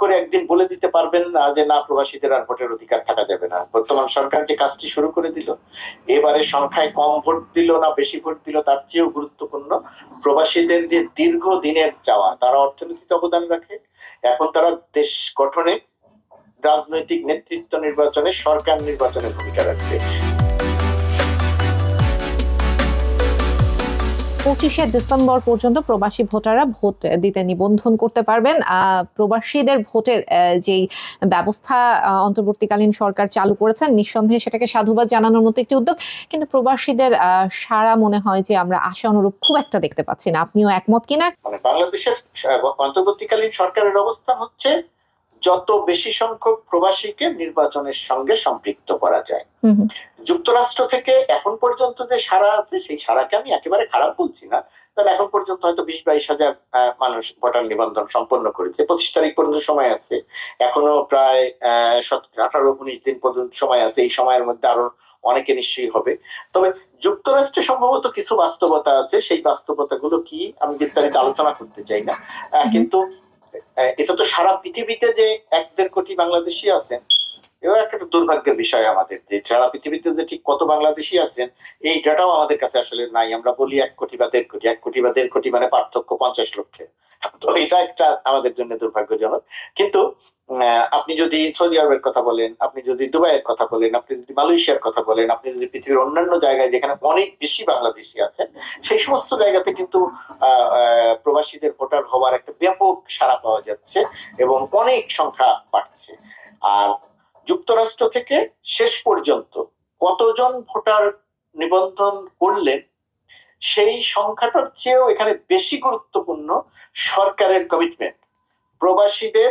করে একদিন বলে দিতে পারবেন না যে না, প্রবাসীদের আর ভোটের অধিকার থাকা যাবে না। বর্তমান সরকার যে কাজটি শুরু করে দিল, এবারে সংখ্যায় কম ভোট দিল না বেশি ভোট দিল, তার চেয়েও গুরুত্বপূর্ণ প্রবাসীদের যে দীর্ঘ দিনের চাওয়া, তারা অর্থনীতিতে অবদান রাখে। এখন তারা দেশ গঠনে রাজনৈতিক নেতৃত্ব নির্বাচনে সরকার নির্বাচনে ভূমিকা রাখবে। পঁচিশে ডিসেম্বর পর্যন্ত প্রবাসী ভোটাররা ভোট দিতে নিবন্ধন করতে পারবেন। প্রবাসীদের ভোটের যেই ব্যবস্থা অন্তর্বর্তীকালীন সরকার চালু করেছেন, নিঃসন্দেহে সেটাকে সাধুবাদ জানানোর মতো একটি উদ্যোগ। কিন্তু প্রবাসীদের সারা মনে হয় যে আমরা আশা অনুরূপ খুব একটা দেখতে পাচ্ছি না। আপনিও একমত কিনা? মানে বাংলাদেশের অন্তর্বর্তীকালীন সরকারের অবস্থান হচ্ছে যত বেশি সংখ্যক প্রবাসীকে নির্বাচনের সঙ্গে সম্পৃক্ত করা যায়। যুক্তরাষ্ট্র থেকে এখন পর্যন্ত যে সারা আছে সেই সারাকে আমি একেবারে খারাপ বলছি না। তাহলে এখন পর্যন্ত হয়তো বিশ বাইশ হাজার মানুষ ভোটার নিবন্ধন সম্পন্ন করেছে। পঁচিশ তারিখ পর্যন্ত সময় আছে। এখনও প্রায় আহ, আঠারো উনিশ দিন পর্যন্ত সময় আছে। এই সময়ের মধ্যে আরও অনেকে নিশ্চয়ই হবে। তবে যুক্তরাষ্ট্রে সম্ভবত কিছু বাস্তবতা আছে। সেই বাস্তবতাগুলো কি আমি বিস্তারিত আলোচনা করতে চাই না। কিন্তু এটা তো সারা পৃথিবীতে যে এক দেড় কোটি বাংলাদেশি আছেন এও একটা দুর্ভাগ্যের বিষয় আমাদের যে সারা পৃথিবীতে যে ঠিক কত বাংলাদেশি আছেন, এই ডাটাও আমাদের কাছে আসলে নাই। আমরা বলি এক কোটি বা দেড় কোটি, এক কোটি বা দেড় কোটি মানে পার্থক্য পঞ্চাশ লক্ষে তো এটা একটা আমাদের জন্য দুর্ভাগ্যজনক। কিন্তু আপনি যদি সৌদি আরবের কথা বলেন, আপনি যদি দুবাইয়ের কথা বলেন, আপনি যদি মালয়েশিয়ার কথা বলেন, আপনি যদি পৃথিবীর অন্যান্য জায়গায় যেখানে অনেক বেশি বাংলাদেশি আছেন, সেই সমস্ত জায়গাতে কিন্তু প্রবাসীদের ভোটার হওয়ার একটা ব্যাপক সাড়া পাওয়া যাচ্ছে এবং অনেক সংখ্যা বাড়ছে। আর যুক্তরাষ্ট্র থেকে শেষ পর্যন্ত কতজন ভোটার নিবন্ধন করলেন, সেই সংখ্যাটার চেয়েও এখানে বেশি গুরুত্বপূর্ণ সরকারের কমিটমেন্ট প্রবাসীদের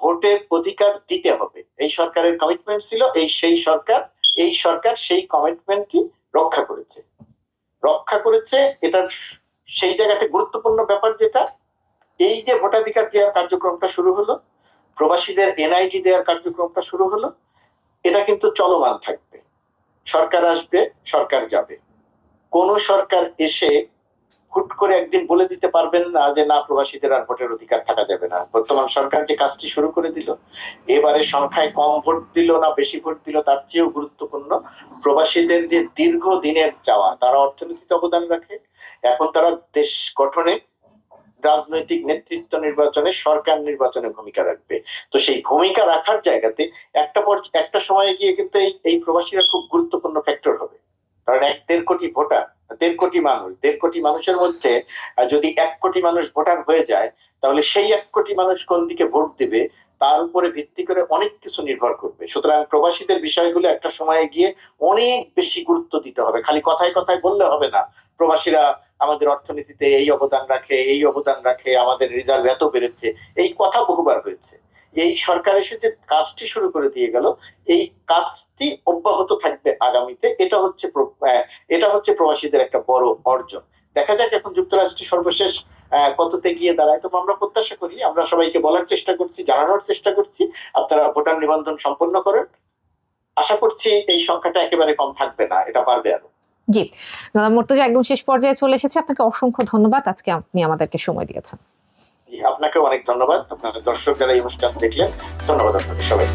ভোটের অধিকার দিতে হবে। এই সরকারের কমিটমেন্ট ছিল, এই সেই সরকার, এই সরকার সেই কমিটমেন্টটি রক্ষা করেছে। রক্ষা করেছে, এটার সেই জায়গাতে গুরুত্বপূর্ণ ব্যাপার যেটা, এই যে ভোটাধিকার দেওয়ার কার্যক্রমটা শুরু হলো প্রবাসীদের এনআইডি দেওয়ার কার্যক্রমটা শুরু হলো। এটা কিন্তু চলমান থাকবে। সরকার আসবে, সরকার যাবে। কোন সরকার এসে হুট করে একদিন বলে দিতে পারবেন না যে, না, প্রবাসীদের আর ভোটের অধিকার থাকা যাবে না। বর্তমান সরকার যে কাজটি শুরু করে দিল, এবারে সংখ্যায় কম ভোট দিল না বেশি ভোট দিল, তার চেয়েও গুরুত্বপূর্ণ প্রবাসীদের যে দীর্ঘ দিনের চাওয়া, তারা অর্থনীতিতে অবদান রাখে। এখন তারা দেশ গঠনে রাজনৈতিক নেতৃত্ব নির্বাচনে সরকার নির্বাচনে ভূমিকা রাখবে। তো সেই ভূমিকা রাখার জায়গাতে একটা একটা সময়ে গিয়ে কিন্তু এই প্রবাসীরা খুব গুরুত্বপূর্ণ ফ্যাক্টর হবে। কারণ এক দেড় কোটি ভোটার, দেড় কোটি মানুষ, দেড় কোটি মানুষের মধ্যে যদি এক কোটি মানুষ ভোটার হয়ে যায়, তাহলে সেই এক কোটি মানুষ কোন দিকে ভোট দেবে, তার উপরে ভিত্তি করে অনেক কিছু নির্ভর করবে। সুতরাং প্রবাসীদের বিষয়গুলো একটা সময়ে গিয়ে অনেক বেশি গুরুত্ব দিতে হবে। খালি কথায় কথায় বললে হবে না। প্রবাসীরা আমাদের অর্থনীতিতে এই অবদান রাখে, এই অবদান রাখে, আমাদের রিজার্ভ এত বেড়েছে, এই কথা বহুবার হয়েছে। এই সরকার এসে যে কাজটি শুরু করে দিয়ে গেল, এই কাজটি অব্যাহত থাকবে আগামীতে, এটা হচ্ছে এটা হচ্ছে প্রবাসীদের একটা বড় অর্জন। দেখা যাক এখন যুক্তরাষ্ট্রের সর্বশেষ কততে গিয়ে দাঁড়ায়। তো আমরা প্রত্যাশা করি, আমরা সবাইকে বলার চেষ্টা করছি, জানানোর চেষ্টা করছি, আপনারা ভোটার নিবন্ধন সম্পন্ন করেন। আশা করছি এই সংখ্যাটা একেবারে কম থাকবে না, এটা পারবে আরও। দাদা মোর্তজা, একদম শেষ পর্যায়ে চলে এসেছে। আপনাকে অসংখ্য ধন্যবাদ। আজকে আপনি আমাদেরকে সময় দিয়েছেন। আপনাকে অনেক ধন্যবাদ। আপনার দর্শক যারা এই অনুষ্ঠান দেখলেন। ধন্যবাদ আপনাদের সবাই